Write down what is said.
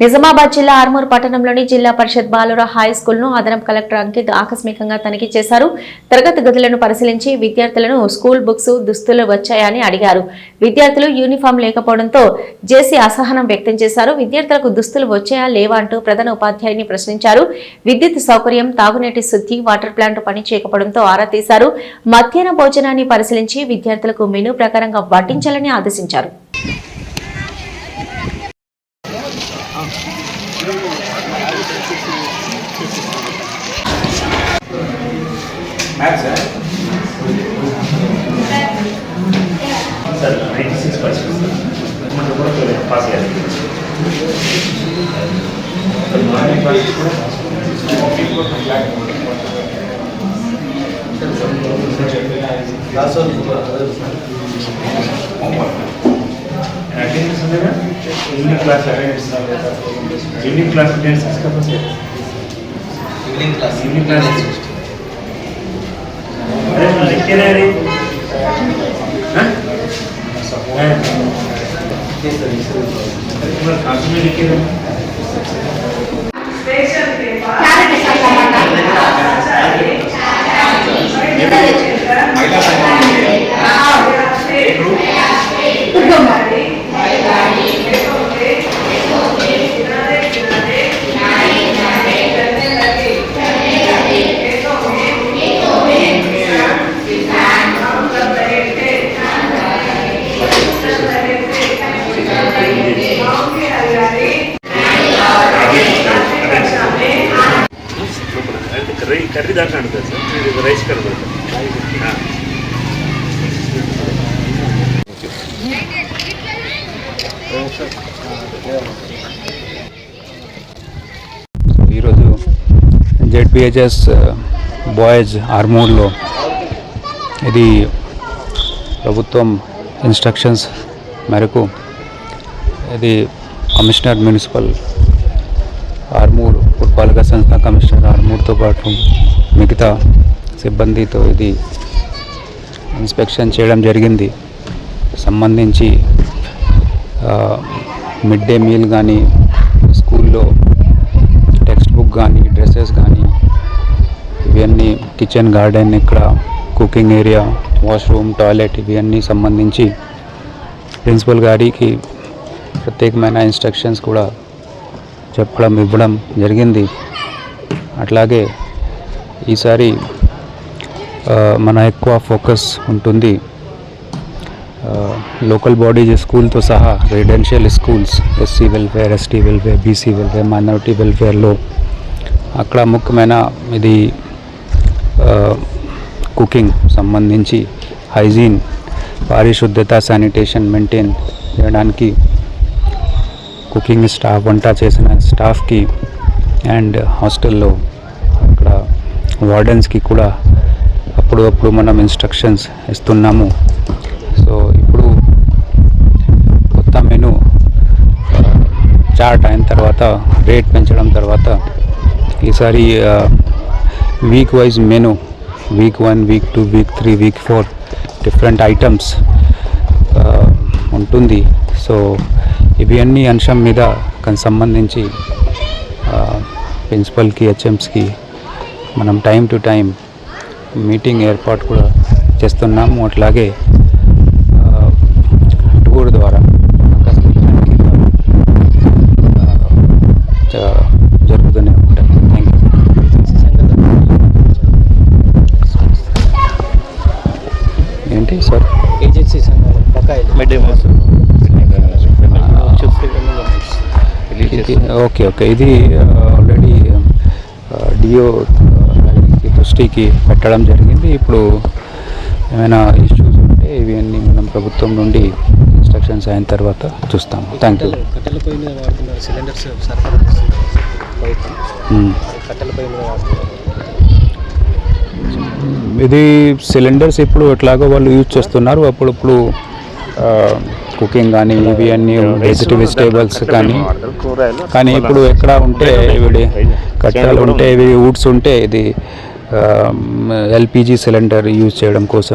నిజామాబాద్ జిల్లా ఆర్మూర్ పట్టణంలోని జిల్లా పరిషత్ బాలుర హై స్కూల్ను అదనపు కలెక్టర్ అంకిత్ ఆకస్మికంగా తనిఖీ చేశారు. తరగతి గదులను పరిశీలించి విద్యార్థులను స్కూల్ బుక్స్ దుస్తులు వచ్చాయని అడిగారు. విద్యార్థులు యూనిఫామ్ లేకపోవడంతో జేసీ అసహనం వ్యక్తం చేశారు. విద్యార్థులకు దుస్తులు వచ్చాయా లేవా అంటూ ప్రధాన ఉపాధ్యాయుని ప్రశ్నించారు. విద్యుత్ సౌకర్యం తాగునీటి శుద్ధి వాటర్ ప్లాంట్ పని చేయకపోవడంతో ఆరా తీశారు. మధ్యాహ్న భోజనాన్ని పరిశీలించి విద్యార్థులకు మెనూ ప్రకారంగా వడ్డించాలని ఆదేశించారు. సార్ నైంటీ సిక్స్ పర్సెంట్ మన కూడా పాస్ అయ్యారు మార్నింగ్ క్లాస్ కూడా attendance evening class attendance evening class attendance తీసుకపోతే ఈవినింగ్ క్లాస్ ఈవినింగ్ క్లాస్ అదే లెక్కనే అది కర్రీ కర్రీ దాంట్లో ఉంటుంది సార్. మీరు రైస్ కనబడుతుంది ఈరోజు జెడ్పిహెచ్ఎస్ బాయ్స్ ఆర్మూర్లో ఇది ప్రభుత్వం ఇన్స్ట్రక్షన్స్ మేరకు ఇది కమిషనర్ మున్సిపల్ ఆర్మూర్ పురపాలక సంస్థ కమిషనర్ ఆర్మూర్తో పాటు మిగతా సిబ్బందితో ఇది ఇన్స్పెక్షన్ చేయడం జరిగింది. సంబంధించి మిడ్ డే మీల్ కానీ స్కూల్లో టెక్స్ట్ బుక్ కానీ డ్రెస్సెస్ కానీ ఇవన్నీ కిచెన్ గార్డెన్ ఇక్కడ కుకింగ్ ఏరియా వాష్రూమ్ టాయిలెట్ ఇవన్నీ సంబంధించి ప్రిన్సిపల్ గారికి ప్రత్యేకమైన ఇన్స్ట్రక్షన్స్ కూడా చెప్పడం ఇవ్వడం జరిగింది. అట్లాగే ఈసారి మన ఎక్కువ ఫోకస్ ఉంటుంది. లోకల్ బాడీస్ స్కూల్తో సహా residential schools SC welfare ST welfare BC welfare minority వెల్ఫేర్లో. అక్కడ ముఖ్యమైన ఇది కుకింగ్ సంబంధించి హైజీన్ పారిశుద్ధత శానిటేషన్ మెయింటైన్ చేయడానికి కుకింగ్ స్టాఫ్ వంట చేసిన స్టాఫ్కి అండ్ హాస్టల్లో అక్కడ వార్డెన్స్కి కూడా అప్పుడు అప్పుడు మనం ఇన్స్ట్రక్షన్స్ ఇస్తున్నాము. సో ఇప్పుడు కొత్త మెను చార్ట్ అయిన తర్వాత రేట్ పెంచడం తర్వాత ఈసారి week wise menu week one week two week three week four different items ఉంటుంది. సో ఇవి అన్ని అంశం మీద కన్ సంబంధించి ప్రిన్సిపల్కి హెచ్ఎంస్కి మనం టైం టు టైం మీటింగ్ ఏర్పాటు కూడా చేస్తున్నాము. అట్లాగే టూర్ ద్వారా జరుగుతూనే ఉంటాయి. థ్యాంక్ యూ ఏంటి సార్? ఏజెన్సీ సంఘాలు బకాయిలు. Okay okay. ఇది ఆల్రెడీ డిఓ దృష్టికి పెట్టడం జరిగింది. ఇప్పుడు ఏమైనా ఇష్యూస్ ఉంటే ఇవి అన్నీ మనం ప్రభుత్వం నుండి ఇన్స్ట్రక్షన్స్ అయిన తర్వాత చూస్తాం థ్యాంక్ యూ ఇది సిలిండర్స్ ఇప్పుడు ఎట్లాగో వాళ్ళు యూజ్ చేస్తున్నారు. అప్పుడప్పుడు కుకింగ్ కానీ ఇవి అన్నీ వెజిటేబుల్ వెజిటేబుల్స్ కానీ. కానీ ఇప్పుడు ఎక్కడ ఉంటే ఇవి కట్టాలు ఉంటే ఇవి వుడ్స్ ఉంటే ఇది ఎల్పిజి సిలిండర్ యూజ్ చేయడం కోసం